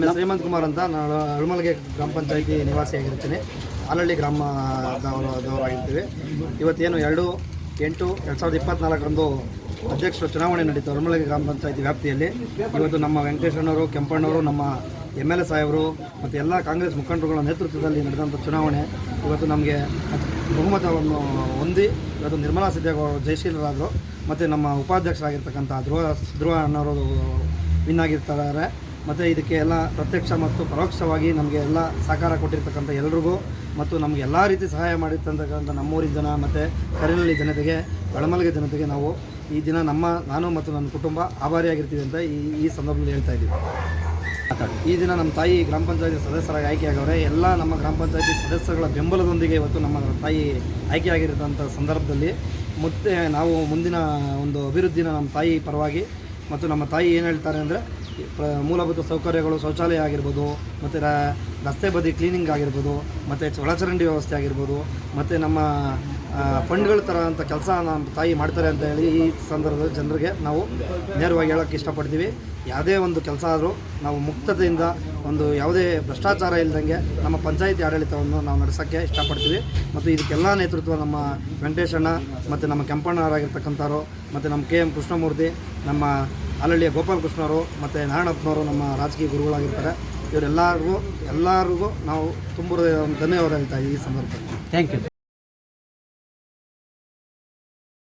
ನನ್ನ ಹೇಮಂತ್ ಕುಮಾರ್ ಅಂತ ನಾನು ಅಳುಮಲ್ಗೆ ಗ್ರಾಮ ಪಂಚಾಯತಿ ನಿವಾಸಿಯಾಗಿರ್ತೀನಿ ಆಲಹಳ್ಳಿ ಗ್ರಾಮದವರಾಗಿರ್ತೀವಿ. ಇವತ್ತೇನು ಎರಡು, ಎಂಟು, ಎರಡು ಸಾವಿರದ ಇಪ್ಪತ್ನಾಲ್ಕರಂದು ಅಧ್ಯಕ್ಷರು ಚುನಾವಣೆ ನಡೀತು ಅಳುಮಲ್ಗೆ ಗ್ರಾಮ ಪಂಚಾಯತಿ ವ್ಯಾಪ್ತಿಯಲ್ಲಿ. ಇವತ್ತು ನಮ್ಮ ವೆಂಕಟೇಶ್ವರನವರು ಕೆಂಪಣ್ಣವರು, ನಮ್ಮ ಎಂ ಎಲ್ ಎ ಸಾಹೇಬರು ಮತ್ತು ಎಲ್ಲ ಕಾಂಗ್ರೆಸ್ ಮುಖಂಡರುಗಳ ನೇತೃತ್ವದಲ್ಲಿ ನಡೆದಂಥ ಚುನಾವಣೆ ಇವತ್ತು ನಮಗೆ ಬಹುಮತವನ್ನು ಹೊಂದಿ ಇವತ್ತು ನಿರ್ಮಲಾ ಸಿದ್ದೇಗೌಡರು ಜಯಶೀಲರಾದರು ಮತ್ತು ನಮ್ಮ ಉಪಾಧ್ಯಕ್ಷರಾಗಿರ್ತಕ್ಕಂಥ ಧ್ರುವ ಧ್ರುವ ಅಣ್ಣವರು ವಿನ್ ಆಗಿರ್ತಾರೆ. ಮತ್ತು ಇದಕ್ಕೆ ಎಲ್ಲ ಪ್ರತ್ಯಕ್ಷ ಮತ್ತು ಪರೋಕ್ಷವಾಗಿ ನಮಗೆ ಎಲ್ಲ ಸಹಕಾರ ಕೊಟ್ಟಿರ್ತಕ್ಕಂಥ ಎಲ್ರಿಗೂ ಮತ್ತು ನಮಗೆ ಎಲ್ಲ ರೀತಿ ಸಹಾಯ ಮಾಡಿರ್ತಕ್ಕಂಥ ನಮ್ಮೂರಿನ ಜನ ಮತ್ತು ಕರಿನಳ್ಳಿ ಜನತೆಗೆ, ಬಳಮಲ್ಗೆ ಜನತೆಗೆ ನಾವು ಈ ದಿನ ನಮ್ಮ, ನಾನು ಮತ್ತು ನನ್ನ ಕುಟುಂಬ ಆಭಾರಿಯಾಗಿರ್ತೀವಿ ಅಂತ ಈ ಈ ಸಂದರ್ಭದಲ್ಲಿ ಹೇಳ್ತಾ ಇದ್ದೀವಿ. ಈ ದಿನ ನಮ್ಮ ತಾಯಿ ಗ್ರಾಮ ಪಂಚಾಯತಿ ಸದಸ್ಯರಾಗಿ ಆಯ್ಕೆಯಾಗವ್ರೆ, ಎಲ್ಲ ನಮ್ಮ ಗ್ರಾಮ ಪಂಚಾಯತಿ ಸದಸ್ಯರುಗಳ ಬೆಂಬಲದೊಂದಿಗೆ ಇವತ್ತು ನಮ್ಮ ತಾಯಿ ಆಯ್ಕೆಯಾಗಿರೋಂಥ ಸಂದರ್ಭದಲ್ಲಿ ಮತ್ತೆ ನಾವು ಮುಂದಿನ ಒಂದು ಅಭಿವೃದ್ಧಿನ ನಮ್ಮ ತಾಯಿ ಪರವಾಗಿ ಮತ್ತು ನಮ್ಮ ತಾಯಿ ಏನು ಹೇಳ್ತಾರೆ ಅಂದರೆ ಮೂಲಭೂತ ಸೌಕರ್ಯಗಳು ಶೌಚಾಲಯ ಆಗಿರ್ಬೋದು, ಮತ್ತು ರಸ್ತೆ ಬದಿ ಕ್ಲೀನಿಂಗ್ ಆಗಿರ್ಬೋದು, ಮತ್ತು ಒಳಚರಂಡಿ ವ್ಯವಸ್ಥೆ ಆಗಿರ್ಬೋದು, ಮತ್ತು ನಮ್ಮ ಫಂಡ್ಗಳ ಥರ ಅಂತ ಕೆಲಸ ನಮ್ಮ ತಾಯಿ ಮಾಡ್ತಾರೆ ಅಂತ ಹೇಳಿ ಈ ಸಂದರ್ಭದಲ್ಲಿ ಜನರಿಗೆ ನಾವು ನೇರವಾಗಿ ಹೇಳೋಕ್ಕೆ ಇಷ್ಟಪಡ್ತೀವಿ. ಯಾವುದೇ ಒಂದು ಕೆಲಸ ಆದರೂ ನಾವು ಮುಕ್ತತೆಯಿಂದ ಒಂದು ಯಾವುದೇ ಭ್ರಷ್ಟಾಚಾರ ಇಲ್ಲದಂಗೆ ನಮ್ಮ ಪಂಚಾಯಿತಿ ಆಡಳಿತವನ್ನು ನಾವು ನಡೆಸೋಕ್ಕೆ ಇಷ್ಟಪಡ್ತೀವಿ. ಮತ್ತು ಇದಕ್ಕೆಲ್ಲ ನೇತೃತ್ವ ನಮ್ಮ ವೆಂಕಟೇಶಣ್ಣ, ಮತ್ತು ನಮ್ಮ ಕೆಂಪಣ್ಣವರಾಗಿರ್ತಕ್ಕಂಥವ್ರು, ಮತ್ತು ನಮ್ಮ ಕೆ ಎಂ ಕೃಷ್ಣಮೂರ್ತಿ, ನಮ್ಮ ಅಲ್ಲಳ್ಳಿಯ ಗೋಪಾಲ್ ಕೃಷ್ಣವರು ಮತ್ತು ನಾರಾಯಣಪ್ಪನವರು ನಮ್ಮ ರಾಜಕೀಯ ಗುರುಗಳಾಗಿರ್ತಾರೆ. ಇವರೆಲ್ಲರಿಗೂ ಎಲ್ಲರಿಗೂ ನಾವು ತುಂಬ ಧನ್ಯವಾದ ಹೇಳ್ತಾ ಈ ಸಂದರ್ಭದಲ್ಲಿ. Thank you